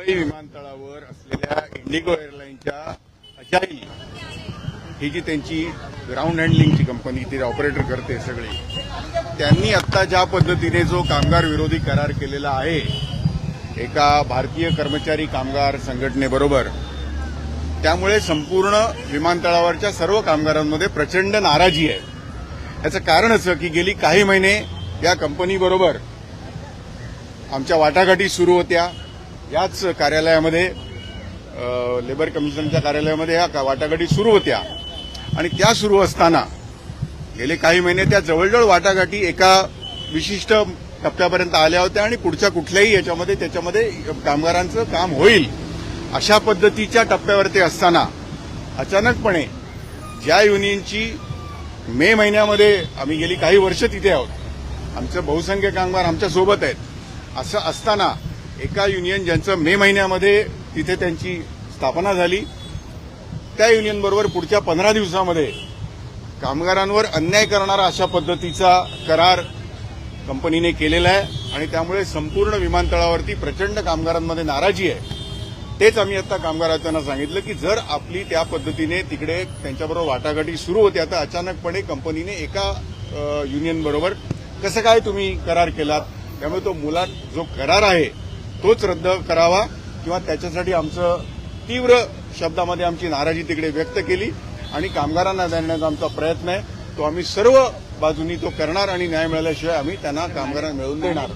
मुंबई विमानतळावर असलेल्या इंडिगो एअरलाईनच्या अजाई ही जी त्यांची ग्राउंड हँडलिंगची कंपनी ती ऑपरेटर करते सगळी त्यांनी आत्ता ज्या पद्धतीने जो कामगार विरोधी करार केलेला आहे एका भारतीय कर्मचारी कामगार संघटनेबरोबर त्यामुळे संपूर्ण विमानतळावरच्या सर्व कामगारांमध्ये प्रचंड नाराजी आहे. याचं कारण असं की गेली काही महिने या कंपनीबरोबर आमच्या वाटाघाटी सुरू होत्या. याच कार्यालयामध्ये लेबर कमिशनरच्या कार्यालयामध्ये या का- वाटाघाटी सुरू होत्या. आणि त्या सुरू असताना गेले काही महिने त्या जवळजवळ वाटाघाटी एका विशिष्ट टप्प्यापर्यंत आल्या होत्या आणि पुढच्या कुठल्याही याच्यामध्ये त्याच्यामध्ये कामगारांचं काम होईल अशा पद्धतीच्या टप्प्यावरती असताना अचानकपणे ज्या युनियनची मे महिन्यामध्ये आम्ही गेली काही वर्ष तिथे आहोत. आमचे बहुसंख्य कामगार आमच्यासोबत आहेत. असं असताना एका युनियन ज्यांचं मे महिन्यामध्ये तिथे त्यांची स्थापना झाली त्या युनियनबरोबर पुढच्या पंधरा दिवसामध्ये कामगारांवर अन्याय करणारा अशा पद्धतीचा करार कंपनीने केलेला आहे आणि त्यामुळे संपूर्ण विमानतळावरती प्रचंड कामगारांमध्ये नाराजी आहे. तेच आम्ही आता कामगार सांगितलं की जर आपली त्या पद्धतीने तिकडे त्यांच्याबरोबर वाटाघाटी सुरू होते तर अचानकपणे कंपनीने एका युनियनबरोबर कसं काय तुम्ही करार केलात? त्यामुळे तो मुलात जो करार आहे तोच रद्द करावा किंवा त्याच्यासाठी आमचं तीव्र शब्दामध्ये आमची नाराजी तिकडे व्यक्त केली आणि कामगारांना देण्याचा आमचा प्रयत्न आहे. तो आम्ही सर्व बाजूनी तो करणार आणि न्याय मिळाल्याशिवाय आम्ही त्यांना कामगारांना मिळवून देणार.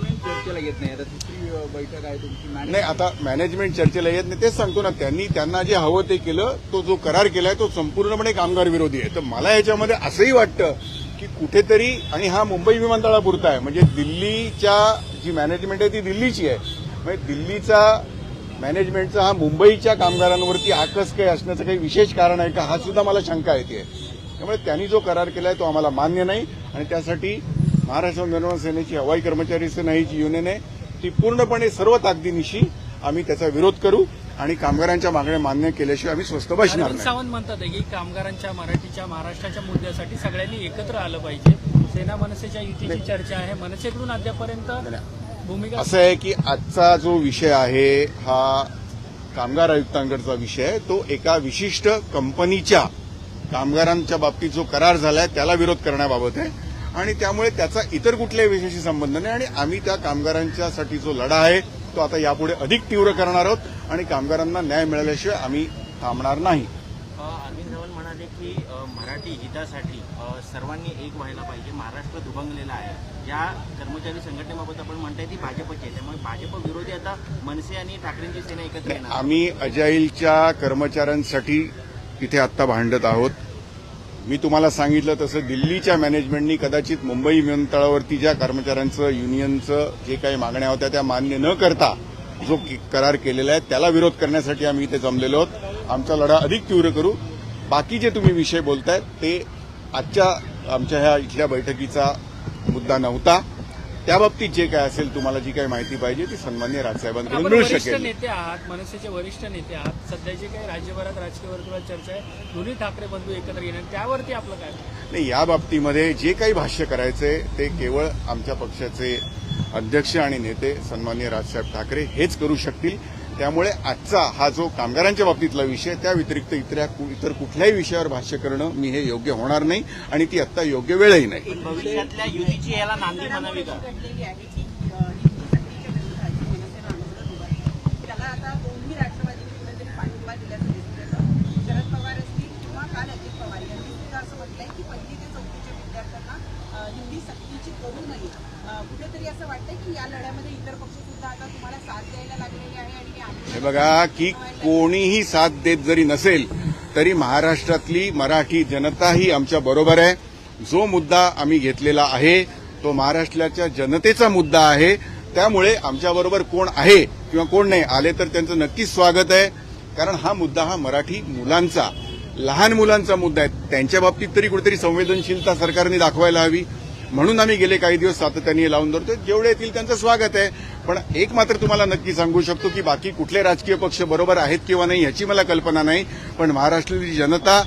नाही आता मॅनेजमेंट चर्चेला येत नाही. तेच सांगतो ना त्यांनी त्यांना जे हवं ते केलं तो जो करार केलाय तो संपूर्णपणे कामगार विरोधी आहे. तर मला याच्यामध्ये असंही वाटतं की कुठेतरी आणि हा मुंबई विमानतळापुरता आहे. म्हणजे दिल्लीच्या जी मॅनेजमेंट आहे ती दिल्लीची आहे. म्हणजे दिल्लीचा मॅनेजमेंटचा हा मुंबईच्या कामगारांवरती आकस काही असण्याचं काही विशेष कारण आहे का हा सुद्धा मला शंका येते. त्यामुळे त्यांनी जो करार केलाय तो आम्हाला मान्य नाही आणि त्यासाठी महाराष्ट्र निर्माण सेनेची हवाई कर्मचारी सेना ही जी युनियन आहे ती पूर्णपणे सर्व ताकदीनिशी आम्ही त्याचा विरोध करू आणि कामगारांच्या मागण्या मान्य केल्याशिवाय आम्ही स्वस्त बसणार नाही. सावंत म्हणतात आहे की कामगारांच्या मराठीच्या महाराष्ट्राच्या मुद्द्यासाठी सगळ्यांनी एकत्र आलं पाहिजे. सेना मनसेच्या युतीची चर्चा आहे. मनसेकडून अद्यापर्यंत असं आहे की आजचा जो विषय आहे हा कामगार आयुक्तांकडचा विषय आहे. तो एका विशिष्ट कंपनीच्या कामगारांच्या बाबतीत जो करार झालाय त्याला विरोध करण्याबाबत आहे. आणि त्यामुळे त्याचा इतर कुठल्याही विषयाशी संबंध नाही. आणि आम्ही त्या कामगारांच्यासाठी जो लढा आहे तो आता यापुढे अधिक तीव्र करणार आहोत. आणि कामगारांना न्याय मिळाल्याशिवाय आम्ही थांबणार नाही. म्हणाले की मराठी हितासाठी सर्वांनी एक व्हायला पाहिजे. महाराष्ट्र दुभंगलेला आहे. या कर्मचारी संघटनेबाबत आपण म्हणताय ती भाजपची आहे. त्यामुळे भाजप विरोधी आता मनसे आणि ठाकरेंची सेना एकत्र येणार. आम्ही अजाईलच्या कर्मचाऱ्यांसाठी इथे आत्ता भांडत आहोत. मी तुम्हाला सांगितलं तसं दिल्लीच्या मॅनेजमेंटनी कदाचित मुंबई विमानतळावरती ज्या कर्मचाऱ्यांचं युनियनचं जे काही मागण्या होत्या त्या मान्य न करता जो करार केलेला आहे त्याला विरोध करण्यासाठी आम्ही इथे जमलेलो आहोत. आमचा लढा अधिक तीव्र करू. बाकी जे तुम्ही विषय बोलतायत ते आजच्या आमच्या ह्या इथल्या बैठकीचा मुद्दा नव्हता. त्या बाबतीत जे काय असेल तुम्हाला जी काही माहिती पाहिजे ती सन्मान्य राजसाहेबांकडून मिळू शकेल. नेते आहात मनसेचे वरिष्ठ नेते आहात. सध्या जे काही राज्यभरात राजकीय वर्तुळात चर्चा आहे दोन्ही ठाकरे बंधू एकत्र येणार त्यावरती आपलं काय? नाही या बाबतीमध्ये जे काही भाष्य करायचंय ते केवळ आमच्या पक्षाचे अध्यक्ष आणि नेते सन्मान्य राजसाहेब ठाकरे हेच करू शकतील. त्यामुळे आजचा हा जो कामगारांच्या बाबतीतला विषय त्या व्यतिरिक्त इतर इतर कुठल्याही विषयावर भाष्य करणं मी हे योग्य होणार नाही आणि ती आत्ता योग्य वेळही नाही. भविष्यातल्या युतीची याला नांदी म्हणावी का? आता कुठेतरी पाठिंबा दिल्याचं दिसून येतं शरद पवार असतील किंवा काल अजित पवार यांनी सुद्धा असं म्हटलंय की या लढ्यामध्ये इतर पक्ष सुद्धा आता तुम्हाला साथ द्यायला आणि हे बघा की कोणीही साथ देत जरी नसेल तरी महाराष्ट्रातली मराठी जनता ही आमच्या बरोबर आहे. जो मुद्दा आम्ही घेतलेला आहे तो महाराष्ट्राच्या जनतेचा मुद्दा आहे. त्यामुळे आमच्याबरोबर कोण आहे किंवा कोण नाही आले तर त्यांचं नक्कीच स्वागत आहे. कारण हा मुद्दा हा मराठी मुलांचा लहान मुलांचा मुद्दा आहे. त्यांच्या बाबतीत तरी कुठेतरी संवेदनशीलता सरकारने दाखवायला हवी. म्हणून आम्ही गेले काही दिवस सातत्याने हे लावून धरतोय. जेवढे येतील त्यांचं स्वागत आहे. पण एक मात्र तुम्हाला नक्की सांगू शकतो की बाकी कुठले राजकीय पक्ष बरोबर आहेत किंवा नाही याची मला कल्पना नाही. पण महाराष्ट्रातली जनता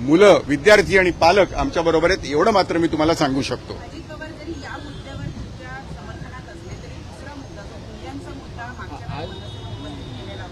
मुलं विद्यार्थी आणि पालक आमच्या बरोबर आहेत एवढं मात्र मी तुम्हाला सांगू शकतो अजित पवार जरी या मुद्द्यावर तुमच्या समर्थनात असले तरी दुसरा मुद्दा जो मूल्यांचा मुद्दा मागच्या काळात मनसेनं उपस्थित केलेला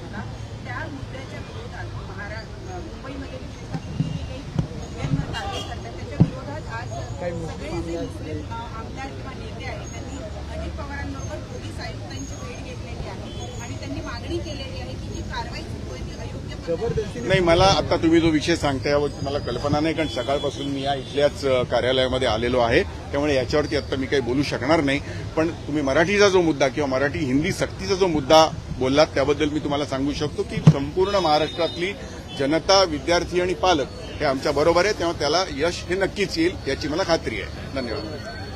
काही मोठी सगळे जे दुसरे अ, आमदार किंवा नेते आहेत त्यांनी अजित पवारांबरोबर पोलीस आयुक्तांची भेट घेतलेली आहे आणि त्यांनी मागणी केलेली आहे की जी कारवाई सुरू आहे ती अयोग्य नाही मला आता तुम्ही जो विषय सांगताय यावरती मला कल्पना नाही कारण सकाळपासून मी या इथल्याच कार्यालयामध्ये आलेलो आहे. त्यामुळे याच्यावरती आता मी काही बोलू शकणार नाही. पण तुम्ही मराठीचा जो मुद्दा किंवा मराठी हिंदी सक्तीचा जो मुद्दा बोललात त्याबद्दल मी तुम्हाला सांगू शकतो की संपूर्ण महाराष्ट्रातली जनता विद्यार्थी आणि पालक हे आमच्या बरोबर आहे तेव्हा त्याला यश हे नक्कीच येईल याची मला खात्री आहे. धन्यवाद.